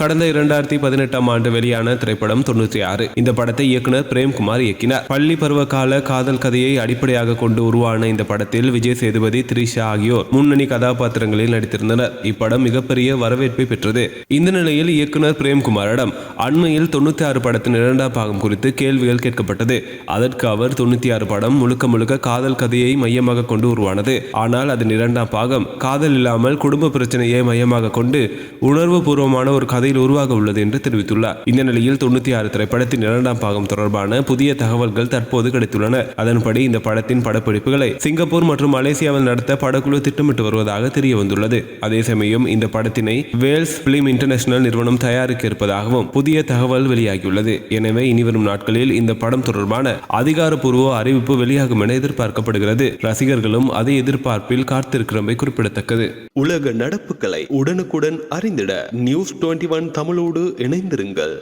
கடந்த இரண்டாயிரத்தி பதினெட்டாம் ஆண்டு வெளியான திரைப்படம் தொண்ணூற்றி ஆறு. இந்த படத்தை இயக்குனர் பிரேம்குமார் இயக்கினார். பள்ளி பருவகால காதல் கதையை அடிப்படையாக கொண்டு உருவான இந்த படத்தில் விஜய் சேதுபதி த்ரிஷா ஆகியோர் முன்னணி கதாபாத்திரங்களில் நடித்திருந்தனர். இப்படம் மிகப்பெரிய வரவேற்பை பெற்றது. இந்த நிலையில் இயக்குனர் பிரேம்குமாரிடம் அண்மையில் தொண்ணூத்தி ஆறு படத்தின் இரண்டாம் பாகம் குறித்து கேள்விகள் கேட்கப்பட்டது. அதற்கு அவர் தொண்ணூத்தி ஆறு படம் முழுக்க முழுக்க காதல் கதையை மையமாக கொண்டு உருவானது. ஆனால் அதன் இரண்டாம் பாகம் காதல் இல்லாமல் குடும்ப பிரச்சனையை மையமாக கொண்டு உணர்வு பூர்வமான ஒரு முறையில் உருவாக உள்ளது என்று தெரிவித்துள்ளார். இந்த நிலையில் தொண்ணூத்தி ஆறு திரைப்படத்தின் இரண்டாம் பாகம் தொடர்பான புதிய தகவல்கள் தற்போது கிடைத்துள்ளன. அதன்படி இந்த படத்தின் படப்பிடிப்புகளை சிங்கப்பூர் மற்றும் மலேசியாவில் நடத்த படக்குழு திட்டமிட்டு வருவதாக தெரிய வந்துள்ளது அதே சமயம் இந்த படத்தினை வேல்ஸ் பிலிம் இன்டர்நேஷனல் நிறுவனம் தயாரிக்க இருப்பதாகவும் புதிய தகவல் வெளியாகியுள்ளது. எனவே இனிவரும் நாட்களில் இந்த படம் தொடர்பான அதிகாரப்பூர்வ அறிவிப்பு வெளியாகும் என எதிர்பார்க்கப்படுகிறது. ரசிகர்களும் அதே எதிர்பார்ப்பில் காத்திருக்கிறமை குறிப்பிடத்தக்கது. உலக நடப்புகளை உடனுக்குடன் அறிந்திட நியூஸ் டுவெண்ட்டி ஒன் தமிழோடு இணைந்திருங்கள்